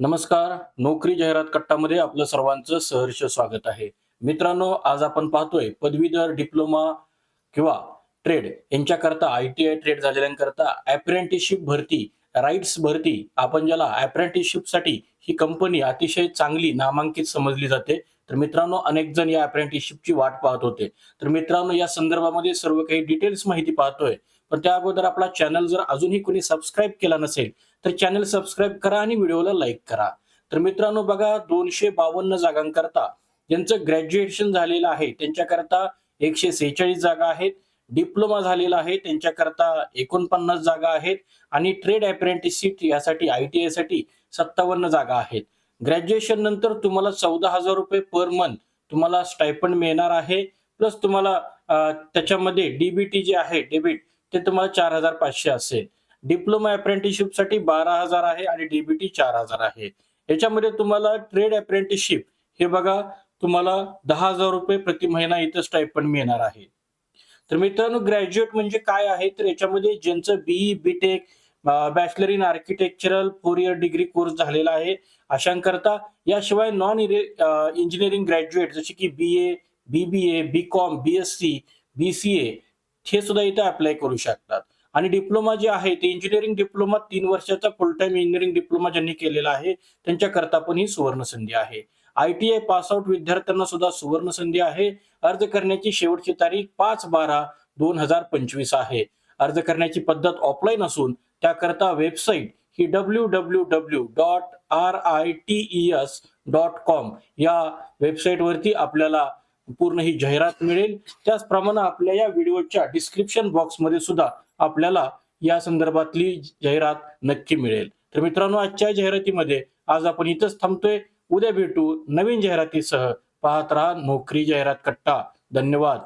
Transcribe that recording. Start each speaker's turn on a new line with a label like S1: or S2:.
S1: नमस्कार. नोकरी जाहिरात कट्टामध्ये आपलं सर्वांचं सहर्ष स्वागत आहे. मित्रांनो आज आपण पाहतोय पदवीधर डिप्लोमा किंवा ट्रेड यांच्याकरता आय टी आय ट्रेड झालेल्यांकरता अप्रेंटिसशिप भरती राईट्स भरती आपण ज्याला अप्रेंटिसशिपसाठी साठी ही कंपनी अतिशय चांगली नामांकित समजली जाते. तर मित्रांनो अनेक जण या अप्रेंटिसशिपची वाट पाहत होते. तर मित्रांनो या संदर्भामध्ये सर्व काही डिटेल्स माहिती पाहतोय. पण त्या अगोदर आपला चॅनल जर अजूनही कोणी सबस्क्राईब केला नसेल तर चॅनल सबस्क्राईब करा आणि व्हिडिओला लाईक करा. तर मित्रांनो बघा दोनशे बावन्न जागांकरता ज्यांचं ग्रॅज्युएशन झालेलं आहे त्यांच्याकरता एकशे सेहेचाळीस जागा आहेत. डिप्लोमा झालेला आहे त्यांच्याकरता एकोणपन्नास जागा आहेत. आणि ट्रेड अप्रेंटिसशिप यासाठी आय टी आयसाठी सत्तावन्न जागा आहेत. ग्रॅज्युएशन नंतर तुम्हाला चौदा हजार रुपये पर मंथ तुम्हाला स्टायपंड मिळणार आहे. प्लस तुम्हाला त्याच्यामध्ये डीबीटी जे आहे डेबिट ते तुम्हाला चार हजार पाचशे असेल. डिप्लोमा अप्रेंटिसशिपसाठी बारा हजार आहे आणि डीबीटी चार हजार आहे. याच्यामध्ये तुम्हाला ट्रेड अप्रेंटिसशिप हे बघा तुम्हाला दहा हजार रुपये प्रति महिना इथं स्टायपंड मिळणार आहे. तर मित्रांनो ग्रॅज्युएट म्हणजे काय आहे? तर याच्यामध्ये ज्यांचं BE BTech bachelor in architectural four year degree course झालेला आहे. अशांकरता याशिवाय नॉन इंजिनिअरिंग ग्रॅज्युएट जसे की B A B B A B com B S C B C A हे सुद्धा इथे अप्लाय करू शकतात. आणि डिप्लोमा जे आहे ते इंजिनिअरिंग डिप्लोमा तीन वर्षाचा फुल टाइम इंजिनिअरिंग डिप्लोमा ज्यांनी केलेला आहे त्यांच्याकरता पण ही सुवर्ण संधी आहे. I T I pass out विद्यार्थ्यांना सुद्धा सुवर्ण संधी आहे. अर्ज करण्याची शेवटची तारीख पाच बारा दोन हजार पंचवीस आहे. अर्ज करण्याची पद्धत ऑफलाईन असून त्याकरता website he W W W dot R I T E S dot com या वेबसाईटवरती आपल्याला पूर्ण ही जाहिरात मिळेल. त्याचप्रमाणे आपल्या या व्हिडिओच्या डिस्क्रिप्शन बॉक्समध्ये सुद्धा आपल्याला या संदर्भातली जाहिरात नक्की मिळेल. तर मित्रांनो आजच्या जाहिरातीमध्ये आज आपण इथंच थांबतोय. उद्या भेटू नवीन जाहिरातीसह. पाहत राहा नोकरी जाहिरात कट्टा. धन्यवाद.